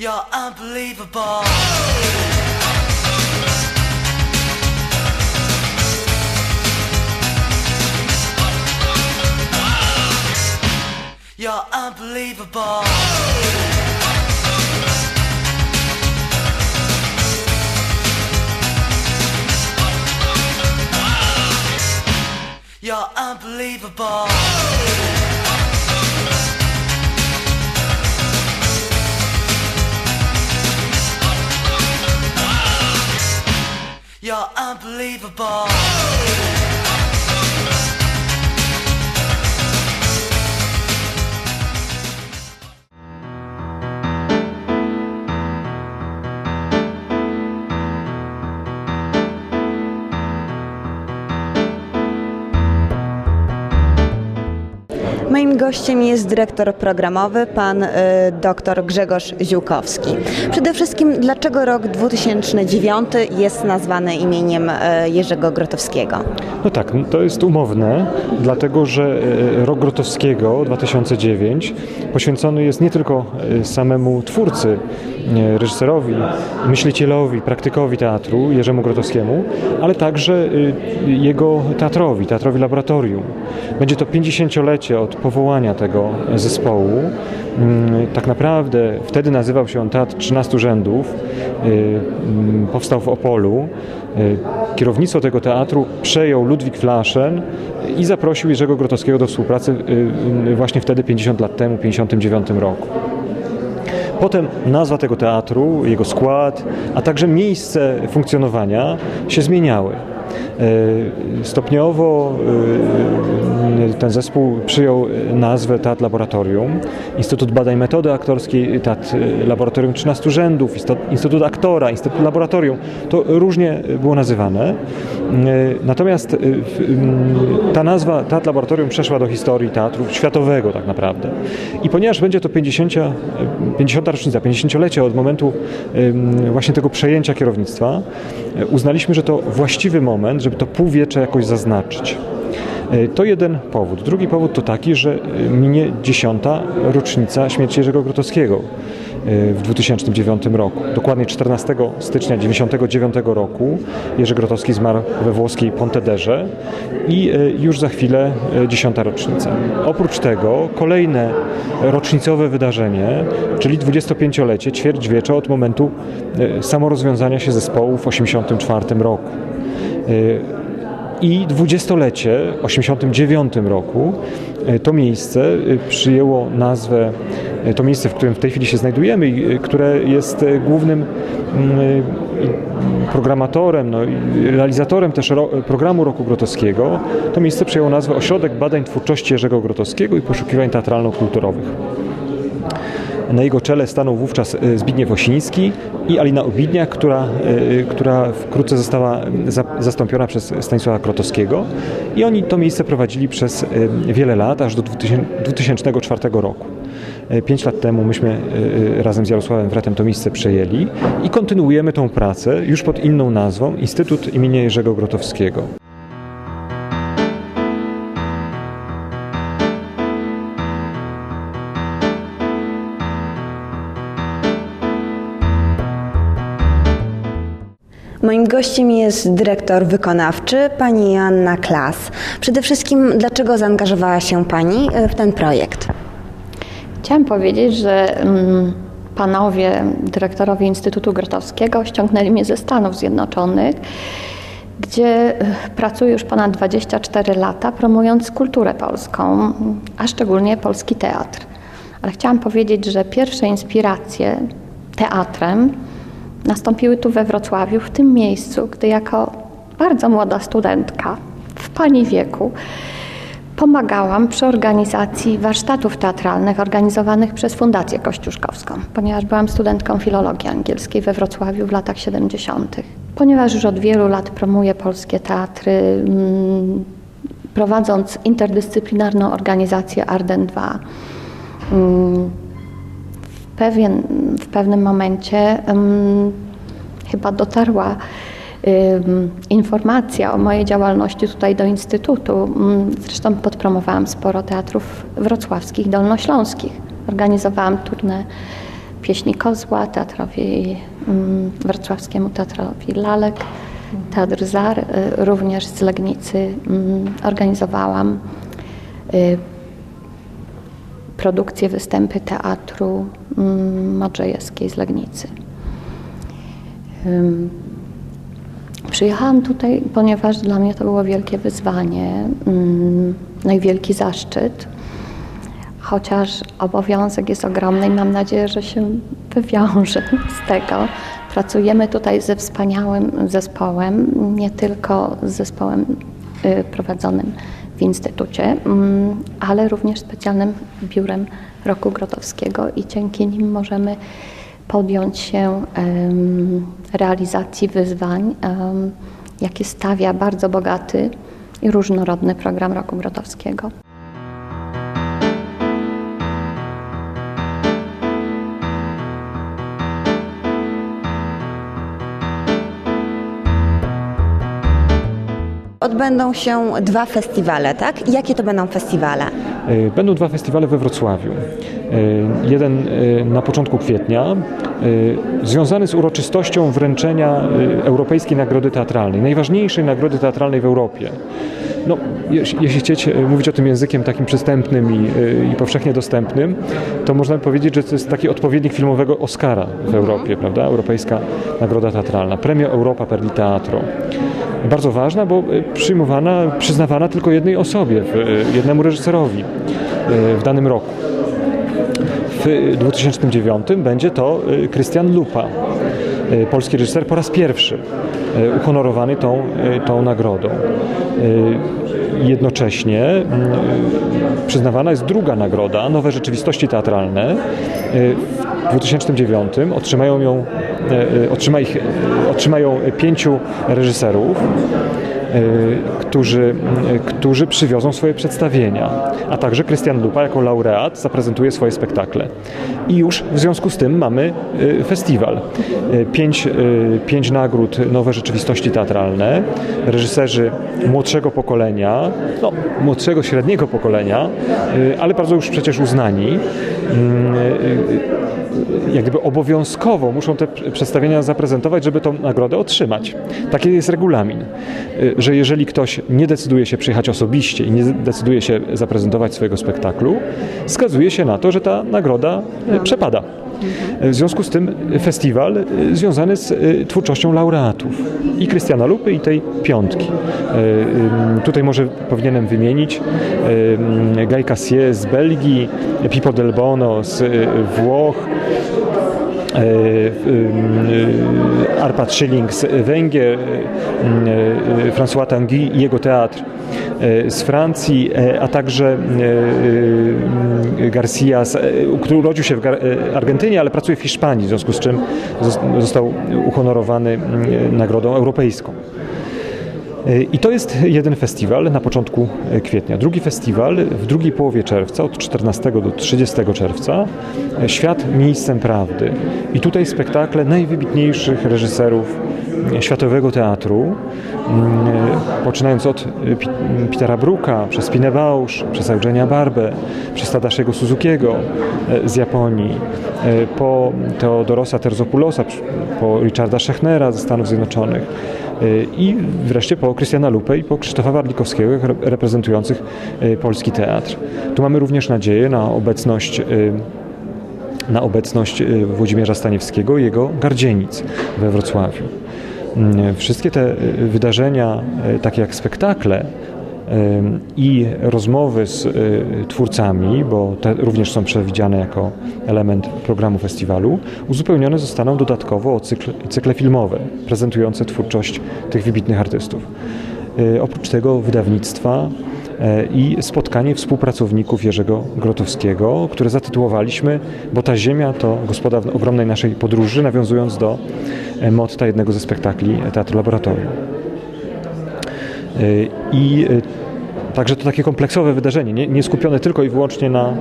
You're unbelievable. You're unbelievable. You're unbelievable. You're unbelievable. Gościem jest dyrektor programowy, pan y, dr Grzegorz Ziółkowski. Przede wszystkim, dlaczego rok 2009 jest nazwany imieniem y, Jerzego Grotowskiego? No tak, no to jest umowne, dlatego że e, rok Grotowskiego 2009 poświęcony jest nie tylko samemu twórcy, reżyserowi, myślicielowi, praktykowi teatru Jerzemu Grotowskiemu, ale także jego teatrowi, teatrowi laboratorium. Będzie to 50-lecie od powołania tego zespołu. Mm, Tak naprawdę wtedy nazywał się on Teatr 13 Rzędów. Y, mm, Powstał w Opolu. Y, Kierownictwo tego teatru przejął Ludwik Flaschen i zaprosił Jerzego Grotowskiego do współpracy y, właśnie wtedy 50 lat temu, w 59 roku. Potem nazwa tego teatru, jego skład, a także miejsce funkcjonowania się zmieniały. E, Stopniowo e, ten zespół przyjął nazwę Teatr Laboratorium, Instytut Badań Metody Aktorskiej, Teatr Laboratorium 13 Rzędów, Instytut Aktora, Instytut Laboratorium. To różnie było nazywane. E, Natomiast e, ta nazwa Teatr Laboratorium przeszła do historii teatru światowego tak naprawdę. I ponieważ będzie to 50, e, 50 rocznica, 50-lecie od momentu właśnie tego przejęcia kierownictwa, e, uznaliśmy, że to właściwy moment, żeby to półwiecze jakoś zaznaczyć. E, To jeden powód. Drugi powód to taki, że e, minie dziesiąta rocznica śmierci Jerzego Grotowskiego e, w 2009 roku. Dokładnie 14 stycznia 1999 roku Jerzy Grotowski zmarł we włoskiej Pontederze i e, już za chwilę e, dziesiąta rocznica. Oprócz tego kolejne rocznicowe wydarzenie, czyli 25-lecie, ćwierćwiecza od momentu e, samorozwiązania się zespołu w 1984 roku. I dwudziestolecie, w 1989 roku, e, to miejsce e, przyjęło nazwę, e, to miejsce, w którym w tej chwili się znajdujemy, które jest głównym mm, programatorem, no, realizatorem też ro, programu Roku Grotowskiego. To miejsce przyjęło nazwę Ośrodek Badań Twórczości Jerzego Grotowskiego i Poszukiwań Teatralno-Kulturowych. Na jego czele stanął wówczas e, Zbigniew Osiński i Alina Obidniak, która, e, która wkrótce została za, zastąpiona przez Stanisława Krotowskiego. I oni to miejsce prowadzili przez e, wiele lat, aż do 2000 2004 roku. E, Pięć lat temu myśmy e, razem z Jarosławem Wretem to miejsce przejęli i kontynuujemy tą pracę już pod inną nazwą Instytut imienia Jerzego Grotowskiego. Gościem jest dyrektor wykonawczy, pani Joanna Klas. Przede wszystkim, dlaczego zaangażowała się pani y, w ten projekt? Chciałam powiedzieć, że mm, panowie dyrektorowie Instytutu Grotowskiego ściągnęli mnie ze Stanów Zjednoczonych, gdzie y, pracuję już ponad 24 lata, promując kulturę polską, a szczególnie polski teatr. Ale chciałam powiedzieć, że pierwsze inspiracje teatrem nastąpiły tu we Wrocławiu, w tym miejscu, gdy jako bardzo młoda studentka, w pani wieku, Pomagałam przy organizacji warsztatów teatralnych organizowanych przez Fundację Kościuszkowską, ponieważ byłam studentką filologii angielskiej we Wrocławiu w latach 70. Ponieważ już od wielu lat promuję polskie teatry, mm, prowadząc interdyscyplinarną organizację Arden 2, mm, w, pewien, w pewnym momencie mm, chyba dotarła ym, informacja o mojej działalności tutaj do Instytutu. Ym, Zresztą podpromowałam sporo teatrów wrocławskich, dolnośląskich. Organizowałam turnę Pieśni Kozła, teatrowi mm, wrocławskiemu teatrowi Lalek, Teatr Zar, y, również z Legnicy mm, organizowałam produkcję, występy teatru mm, Madrzejewskiej z Legnicy. Przyjechałam tutaj, ponieważ dla mnie to było wielkie wyzwanie, mm, no i wielki zaszczyt. Chociaż obowiązek jest ogromny i mam nadzieję, że się wywiąże z tego. Pracujemy tutaj ze wspaniałym zespołem, nie tylko z zespołem y, prowadzonym w Instytucie, mm, ale również specjalnym biurem Roku Grotowskiego i dzięki nim możemy podjąć się realizacji wyzwań, jakie stawia bardzo bogaty i różnorodny program Roku Grotowskiego. Odbędą się dwa festiwale, tak? Jakie to będą festiwale? E, Będą dwa festiwale we Wrocławiu. E, Jeden e, na początku kwietnia, związany z uroczystością wręczenia Europejskiej Nagrody Teatralnej, najważniejszej nagrody teatralnej w Europie. No, jeśli chcecie mówić o tym językiem takim przystępnym i, i powszechnie dostępnym, to można powiedzieć, że to jest taki odpowiednik filmowego Oscara w Europie, prawda? Europejska Nagroda Teatralna. Premio Europa per il Teatro. Bardzo ważna, bo e, przyjmowana, przyznawana tylko jednej osobie, e, jednemu reżyserowi e, w danym roku. W 2009 będzie to Krystian Lupa, polski reżyser po raz pierwszy uhonorowany tą, tą nagrodą. Jednocześnie mm, przyznawana jest druga nagroda, Nowe Rzeczywistości Teatralne. W 2009 otrzymają ją, e, e, otrzyma ich, otrzymają pięciu reżyserów e, którzy, którzy przywiozą swoje przedstawienia, a także Krystian Lupa jako laureat zaprezentuje swoje spektakle. I już w związku z tym mamy festiwal. Pięć, pięć nagród Nowe Rzeczywistości Teatralne, reżyserzy młodszego pokolenia, no, młodszego, średniego pokolenia, ale bardzo już przecież uznani. Jak gdyby obowiązkowo muszą te przedstawienia zaprezentować, żeby tą nagrodę otrzymać. Taki jest regulamin, y, że jeżeli ktoś nie decyduje się przyjechać osobiście i nie decyduje się zaprezentować swojego spektaklu, skazuje się na to, że ta nagroda y, przepada. W związku z tym festiwal y, związany z y, twórczością laureatów i Krystiana Lupy i tej piątki. Y, Tutaj może powinienem wymienić Guy Cassier z Belgii, Pipo Del Bono z Włoch, Arpad Schilling z Węgier, François Tanguy i jego teatr z Francji, a także Garcia, e, który urodził się w e, Argentynie, ale pracuje w Hiszpanii, w związku z czym zos- został uhonorowany nagrodą europejską. E, I to jest jeden festiwal na początku kwietnia. Drugi festiwal w drugiej połowie czerwca, od 14 do 30 czerwca, Świat miejscem prawdy. I tutaj spektakle najwybitniejszych reżyserów światowego teatru, mm, e, poczynając od e, Pi- m, Petera Bruka, przez Pinę Bausch, przez Eugenia Barbę, przez Tadashiego Suzukiego e, z Japonii, e, po Teodorosa Terzopulosa, po Richarda Schechnera ze Stanów Zjednoczonych. Y, i wreszcie po Krystiana Lupę i po Krzysztofa Warlikowskiego re- reprezentujących y, polski teatr. Tu mamy również nadzieję na obecność y, na obecność y, Włodzimierza Staniewskiego i jego Gardzienic we Wrocławiu. Mm, Wszystkie te y, wydarzenia, y, takie jak spektakle, ym, i rozmowy z y, twórcami, bo te również są przewidziane jako element programu festiwalu, uzupełnione zostaną dodatkowo o cykl, cykle filmowe prezentujące twórczość tych wybitnych artystów. Y, Oprócz tego wydawnictwa i spotkanie współpracowników Jerzego Grotowskiego, które zatytułowaliśmy Bo ta ziemia to gospoda ogromnej naszej podróży, nawiązując do e, motta jednego ze spektakli Teatru Laboratorium. Y, I także to takie kompleksowe wydarzenie, nie, nie skupione tylko i wyłącznie na,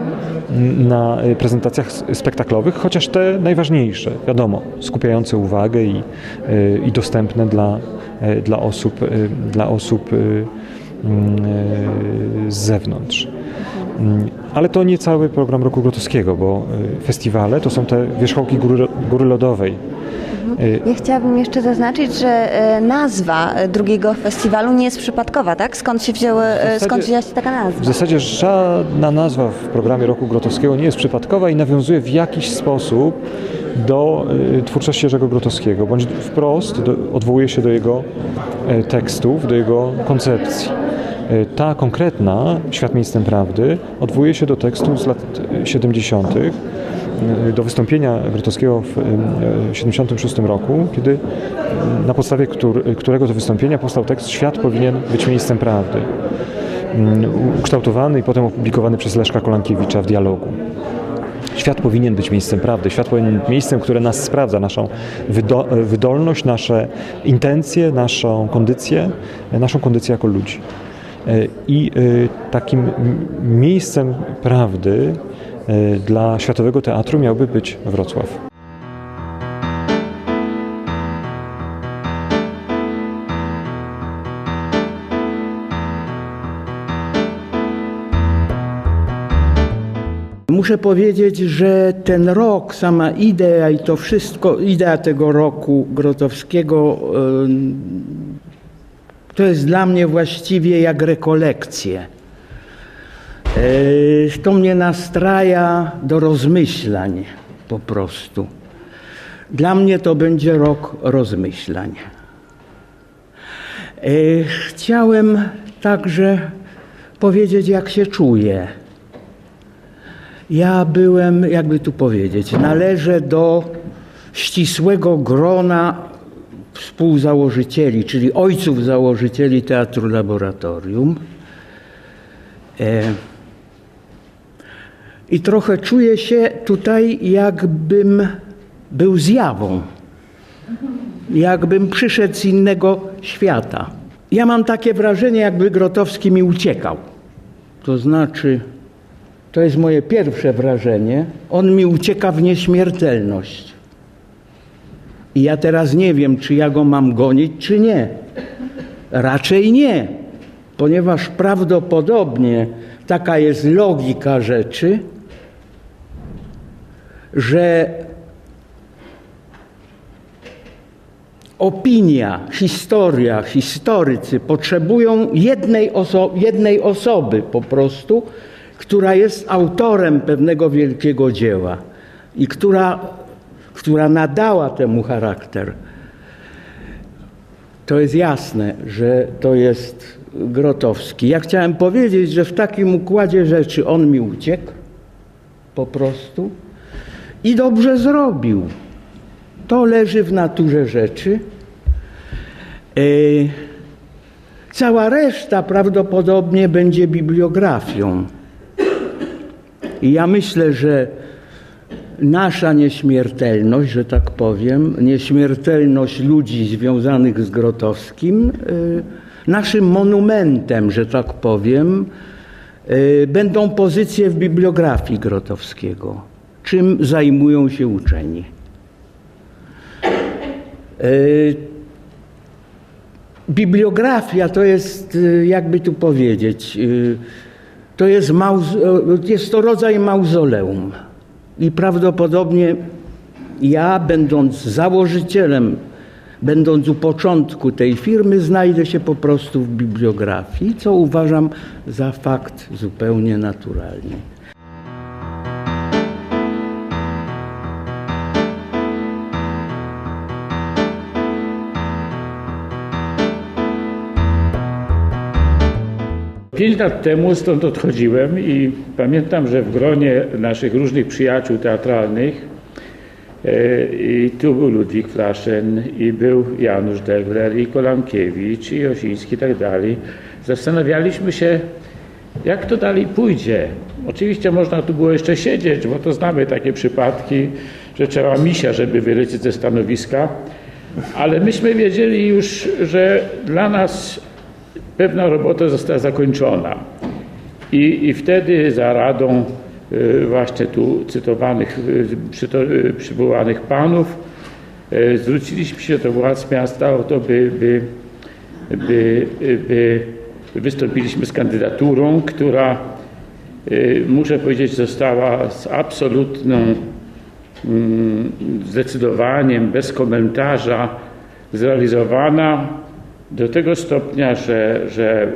na prezentacjach spektaklowych, chociaż te najważniejsze, wiadomo, skupiające uwagę i, i dostępne dla, dla osób, dla osób z zewnątrz. Mm, Ale to nie cały program Roku Grotowskiego, bo y, festiwale to są te wierzchołki góry, góry lodowej. Y, Ja chciałabym jeszcze zaznaczyć, że e, nazwa e, drugiego festiwalu nie jest przypadkowa, tak? Skąd się, wzięły, e, zasadzie- skąd wzięła się taka W nazwa? zasadzie żadna nazwa w programie Roku Grotowskiego nie jest przypadkowa i nawiązuje w jakiś sposób do y, twórczości Jerzego Grotowskiego, bądź wprost do, odwołuje się do jego tekstów, do jego koncepcji. E, Ta konkretna, Świat miejscem prawdy, odwołuje się do tekstu z lat e, 70., e, do wystąpienia Grotowskiego w 1976 roku, kiedy na podstawie któr- którego to wystąpienia powstał tekst Świat powinien być miejscem prawdy mm, ukształtowany i potem opublikowany przez Leszka Kolankiewicza w dialogu. Świat powinien być miejscem prawdy. Świat powinien być miejscem, które nas sprawdza, naszą wydo- wydolność, nasze intencje, naszą kondycję, naszą kondycję jako ludzi. E, I e, takim miejscem prawdy e, dla Światowego Teatru miałby być Wrocław. Muszę powiedzieć, że ten rok, sama idea i to wszystko, idea tego roku Grotowskiego, to jest dla mnie właściwie jak rekolekcje. Yy, To mnie nastraja do rozmyślań po prostu. Dla mnie to będzie rok rozmyślań. Yy, Chciałem także powiedzieć, jak się czuję. Ja byłem, jakby tu powiedzieć, należę do ścisłego grona współzałożycieli, czyli ojców założycieli Teatru Laboratorium. E, I trochę czuję się tutaj, jakbym był zjawą, jakbym przyszedł z innego świata. Ja mam takie wrażenie, jakby Grotowski mi uciekał. To znaczy, to jest moje pierwsze wrażenie. On mi ucieka w nieśmiertelność. I ja teraz nie wiem, czy ja go mam gonić, czy nie. Raczej nie, ponieważ prawdopodobnie taka jest logika rzeczy, że opinia, historia, historycy potrzebują jednej, oso- jednej osoby po prostu, która jest autorem pewnego wielkiego dzieła i która, która nadała temu charakter. To jest jasne, że to jest Grotowski. Ja chciałem powiedzieć, że w takim układzie rzeczy on mi uciekł po prostu i dobrze zrobił. To leży w naturze rzeczy. E, Cała reszta prawdopodobnie będzie bibliografią. I ja myślę, że nasza nieśmiertelność, że tak powiem, nieśmiertelność ludzi związanych z Grotowskim, y, naszym monumentem, że tak powiem, y, będą pozycje w bibliografii Grotowskiego, czym zajmują się uczeni. Y, Bibliografia to jest, jakby tu powiedzieć, to jest, jest to rodzaj mauzoleum. I prawdopodobnie ja, będąc założycielem, będąc u początku tej firmy, znajdę się po prostu w bibliografii, co uważam za fakt zupełnie naturalny. Pięć lat temu stąd odchodziłem i pamiętam, że w gronie naszych różnych przyjaciół teatralnych e, i tu był Ludwik Flaszen i był Janusz Degler i Kolankiewicz i Osiński i tak dalej. Zastanawialiśmy się, jak to dalej pójdzie. Oczywiście można tu było jeszcze siedzieć, bo to znamy takie przypadki, że trzeba misia, żeby wylecieć ze stanowiska, ale myśmy wiedzieli już, że dla nas pewna robota została zakończona. I, i wtedy za radą y, właśnie tu cytowanych, y, przyto, y, przywołanych panów zwróciliśmy się do władz miasta o to, by, by, by, by wystąpiliśmy z kandydaturą, która muszę powiedzieć, została z absolutną mm, zdecydowaniem, bez komentarza zrealizowana do tego stopnia, że, że e,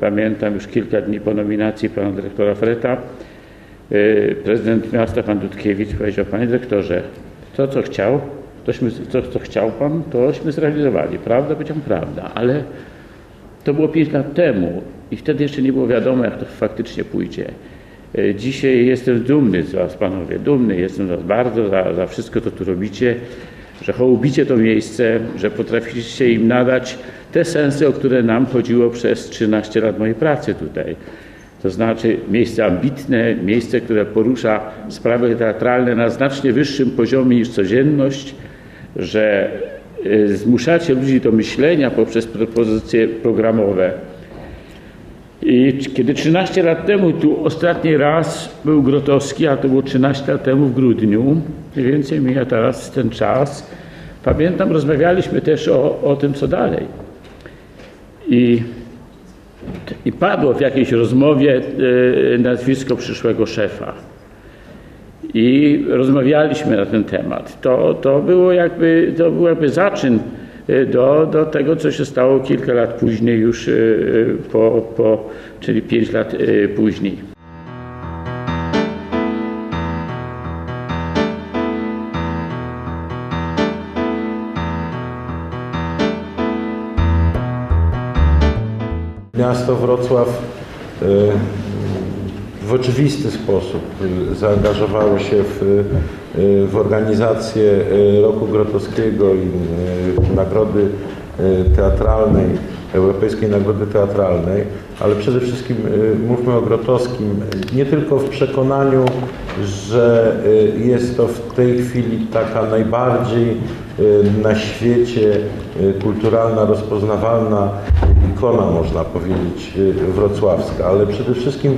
pamiętam już kilka dni po nominacji pana dyrektora Freta, e, prezydent miasta pan Dudkiewicz powiedział, panie dyrektorze, to co chciał, tośmy, to co chciał pan, tośmy zrealizowali. Prawda? Powiedziałem, prawda, ale to było 5 lat temu i wtedy jeszcze nie było wiadomo, jak to faktycznie pójdzie. E, Dzisiaj jestem dumny z Was, panowie, dumny jestem z Was bardzo za, za wszystko, co tu robicie, że hołubicie to miejsce, że potrafiliście im nadać te sensy, o które nam chodziło przez 13 lat mojej pracy tutaj. To znaczy miejsce ambitne, miejsce, które porusza sprawy teatralne na znacznie wyższym poziomie niż codzienność, że y, zmuszacie ludzi do myślenia poprzez propozycje programowe. I kiedy 13 lat temu tu ostatni raz był Grotowski, a to było 13 lat temu w grudniu, mniej więcej mija teraz ten czas, pamiętam, rozmawialiśmy też o, o tym, co dalej. I, I padło w jakiejś rozmowie e, nazwisko przyszłego szefa. I rozmawialiśmy na ten temat. To, to, było jakby, to był jakby zaczyn do, do tego, co się stało kilka lat później, już e, e, po, po, czyli pięć lat później. Miasto Wrocław y, w oczywisty sposób y, zaangażowało się w, y, w organizację y, Roku Grotowskiego i y, Nagrody Teatralnej, Europejskiej Nagrody Teatralnej, ale przede wszystkim mówmy o Grotowskim nie tylko w przekonaniu, że jest to w tej chwili taka najbardziej na świecie kulturalna, rozpoznawalna ikona, można powiedzieć, wrocławska, ale przede wszystkim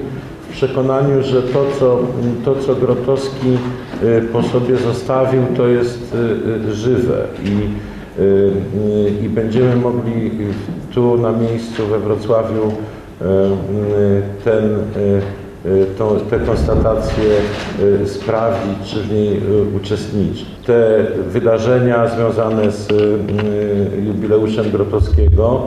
przekonaniu, że to, co, to, co Grotowski y, po sobie zostawił, to jest y, y, żywe i, i będziemy mogli tu na miejscu we Wrocławiu ten, tą, te konstatacje sprawdzić, czy w niej uczestniczyć. Te wydarzenia związane z jubileuszem Grotowskiego,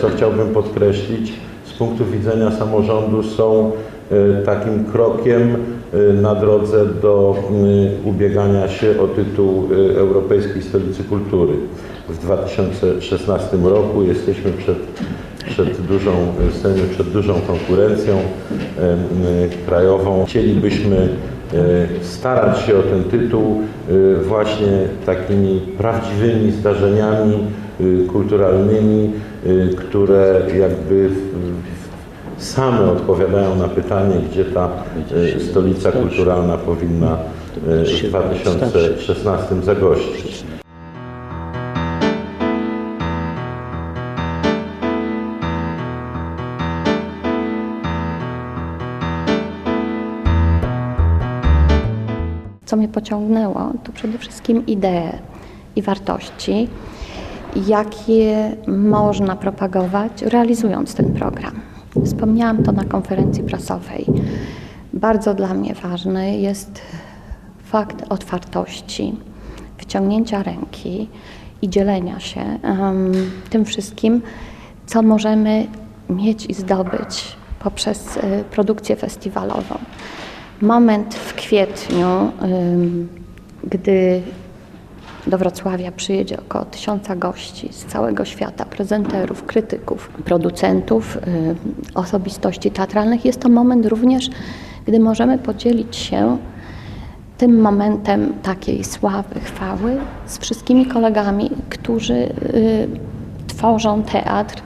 co chciałbym podkreślić, punktu widzenia samorządu są y, takim krokiem y, na drodze do y, ubiegania się o tytuł Europejskiej Stolicy Kultury. W 2016 roku jesteśmy przed przed dużą, przed dużą konkurencją krajową. Chcielibyśmy starać się o ten tytuł właśnie takimi prawdziwymi zdarzeniami kulturalnymi, które jakby same odpowiadają na pytanie, gdzie ta y, stolica kulturalna powinna y, w 2016 zagościć. Co mnie pociągnęło, to przede wszystkim idee i wartości, jakie można propagować, realizując ten program. Wspomniałam to na konferencji prasowej. Bardzo dla mnie ważny jest fakt otwartości, wyciągnięcia ręki i dzielenia się em, tym wszystkim, co możemy mieć i zdobyć poprzez y, produkcję festiwalową. Moment w kwietniu, ym, gdy do Wrocławia przyjedzie około tysiąca gości z całego świata, prezenterów, krytyków, producentów, ym, osobistości teatralnych. Jest to moment również, gdy możemy podzielić się tym momentem takiej sławy, chwały z wszystkimi kolegami, którzy y, tworzą teatr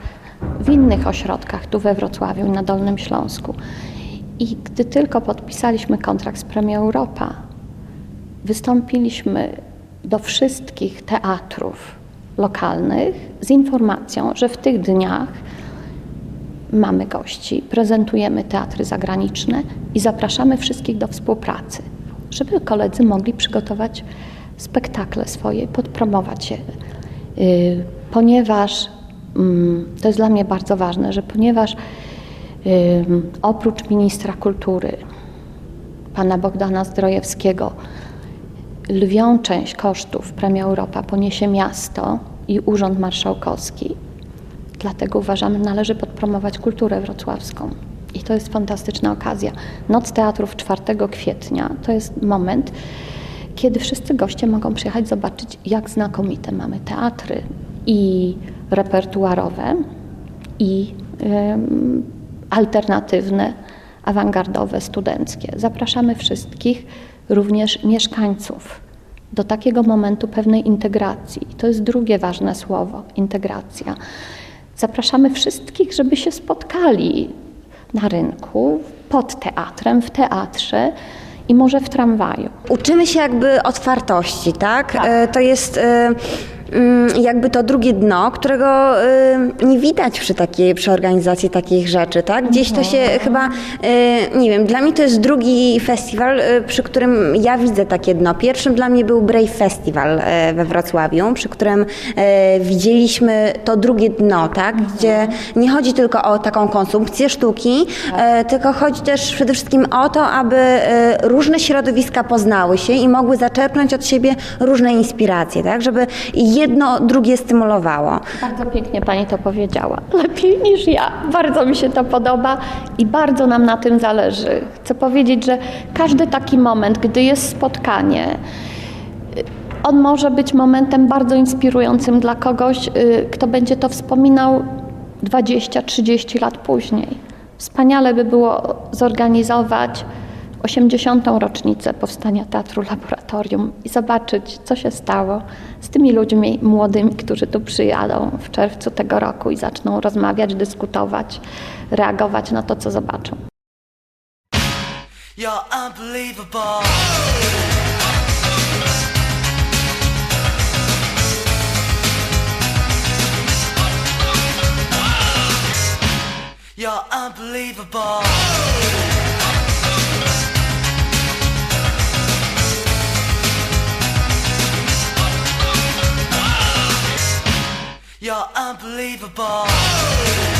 w innych ośrodkach, tu we Wrocławiu na Dolnym Śląsku. I gdy tylko podpisaliśmy kontrakt z Premią Europa, wystąpiliśmy do wszystkich teatrów lokalnych z informacją, że w tych dniach mamy gości, prezentujemy teatry zagraniczne i zapraszamy wszystkich do współpracy, żeby koledzy mogli przygotować spektakle swoje, podpromować je. Yy, Ponieważ mm, to jest dla mnie bardzo ważne, że ponieważ Oprócz ministra kultury, pana Bogdana Zdrojewskiego, lwią część kosztów Premia Europa poniesie miasto i Urząd Marszałkowski. Dlatego uważamy, należy podpromować kulturę wrocławską. I to jest fantastyczna okazja. Noc Teatrów 4 kwietnia to jest moment, kiedy wszyscy goście mogą przyjechać zobaczyć, jak znakomite mamy teatry i repertuarowe, i alternatywne, awangardowe, studenckie. Zapraszamy wszystkich, również mieszkańców, do takiego momentu pewnej integracji. I to jest drugie ważne słowo integracja. Zapraszamy wszystkich, żeby się spotkali na rynku, pod teatrem, w teatrze i może w tramwaju. Uczymy się jakby otwartości, tak? E, To jest e, jakby to drugie dno, którego e, nie widać przy takiej, przy organizacji takich rzeczy, tak? Gdzieś to się chyba, e, nie wiem, dla mnie to jest drugi festiwal, e, przy którym ja widzę takie dno. Pierwszym dla mnie był Brave Festival we Wrocławiu, przy którym widzieliśmy to drugie dno, tak? Gdzie nie chodzi tylko o taką konsumpcję sztuki, e, tylko chodzi też przede wszystkim o to, aby różne środowiska poznały się i mogły zaczerpnąć od siebie różne inspiracje, tak? Żeby jedno drugie stymulowało. Bardzo pięknie Pani to powiedziała. Lepiej niż ja. Bardzo mi się to podoba i bardzo nam na tym zależy. Chcę powiedzieć, że każdy taki moment, gdy jest spotkanie, y, on może być momentem bardzo inspirującym dla kogoś, y, kto będzie to wspominał 20-30 lat później. Wspaniale by było zorganizować 80. rocznicę powstania Teatru Laboratorium i zobaczyć, co się stało z tymi ludźmi młodymi, którzy tu przyjadą w czerwcu tego roku i zaczną rozmawiać, dyskutować, reagować na to, co zobaczą. You're unbelievable. You're unbelievable. You're unbelievable.